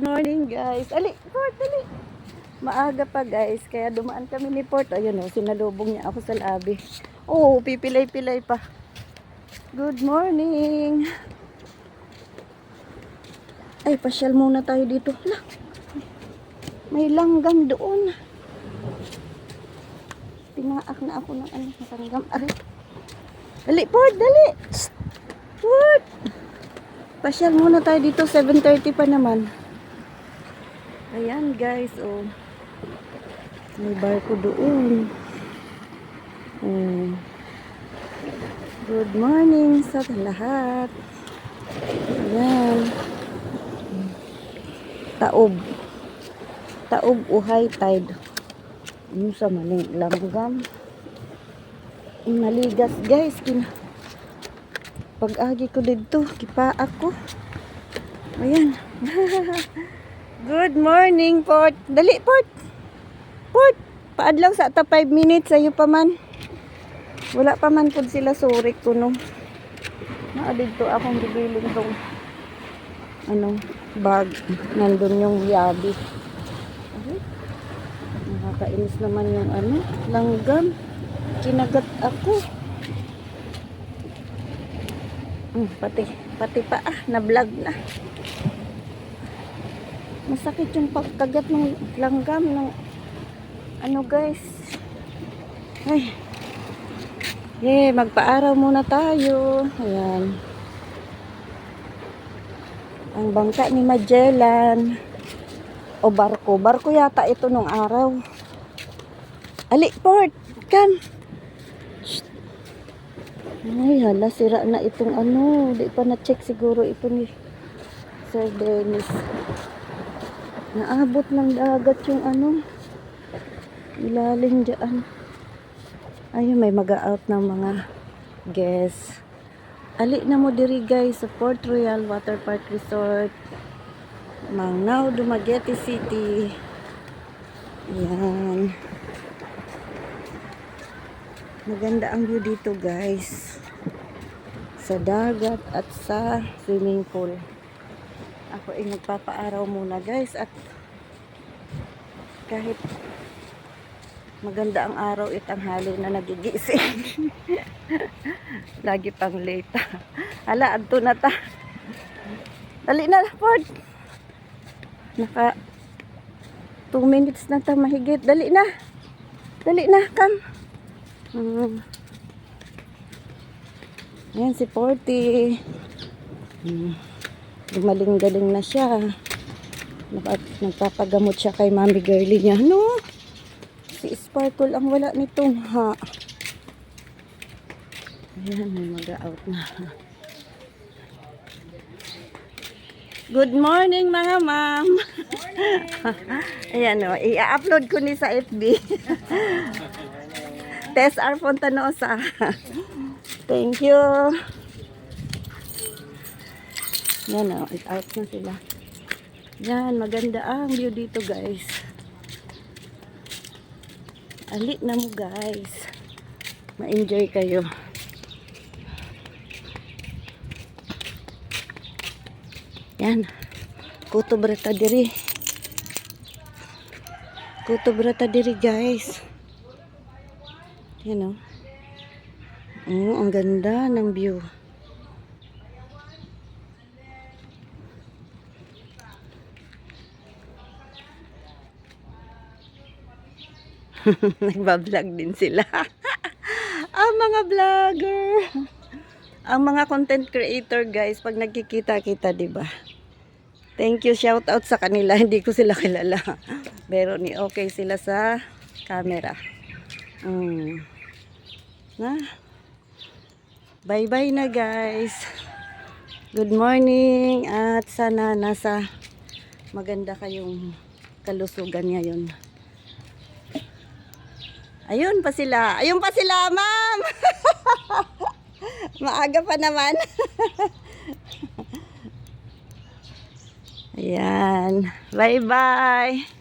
morning guys. Ali, Port, ali. Maaga pa guys, kaya dumaan kami ni Port. Ayun o, sinalubong niya ako sa labi. Oh, pipilay-pilay pa. Good morning. Ay, pasyal muna tayo dito. Hala, may langgam doon. Pinaak na ako ng ano, langgam. Aray. Dali, Port, dali. Port. Pasyal muna tayo dito, 7.30 pa naman. Ayan guys, oh. May barko doon. Oh. Good morning sa lahat. Ayan. Taob. Taob o high tide. Yung sa maling langgam. Maligas guys. Kin Pag-agi ko dito, kipa ako. Ayan. Good morning, Port. Dali, Port. Port. Paadlaw sa ata 5 minutes sa'yo pa man. Wala pa man po sila surik ko no. Naadig to akong gibiling tong ano, bag. Nandun yung yabi. Nakakainis naman yung ano, langgam. Kinagat ako. Hmm, pati, pati pa ah, na-vlog na. Masakit yung pagkagat ng langgam ng ano guys. Ay. Yeah, magpaaraw muna tayo. Ayan. Ang bangka ni Magellan. O barko. Barko yata ito nung araw. Ali, port. Kan. Ay, hala, sira na itong ano. Di pa na-check siguro ito ni Sir Dennis. Naabot ng dagat yung ano. Ilalim dyan. Ayun, may mag-out ng mga guests. Ali na mo diri guys sa Port Royal Water Park Resort. Mangnao, Dumaguete City. Yan. Maganda ang view dito guys. Sa dagat at sa swimming pool. Ako ay nagpapaaraw muna guys at kahit maganda ang araw itanghali na nagigising. Lagi pang late. Hala, adto na ta. Dali na, Ford. Naka 2 minutes na ta mahigit. Dali na. Dali na, come. Hmm. Ayan si Porty. Hmm. Gumaling-galing na siya. Nagpa- Nagpapagamot siya kay Mami Girlie niya. No? Si Sparkle ang wala nitong ha. Ayan, may mag-out na. Good morning mga ma'am. Ayan o, i-upload ko ni sa FB. Tess R. Fontanosa. Thank you. Yan o, out na sila. Yan, maganda ang view dito guys. Ali na mo guys. Ma-enjoy kayo. Yan. Kuto brata diri. Kuto brata diri guys. Yan o. Oh, ang ganda ng view. Nagbablog din sila. ang mga vlogger. Ang mga content creator guys, pag nagkikita-kita, 'di ba? Thank you, shout out sa kanila. Hindi ko sila kilala. Pero ni okay sila sa camera. Mm. Na? Bye-bye na guys. Good morning at sana nasa maganda kayong kalusugan ngayon. Ayun pa sila. Ayun pa sila, ma'am. Maaga pa naman. Ayan. Bye-bye.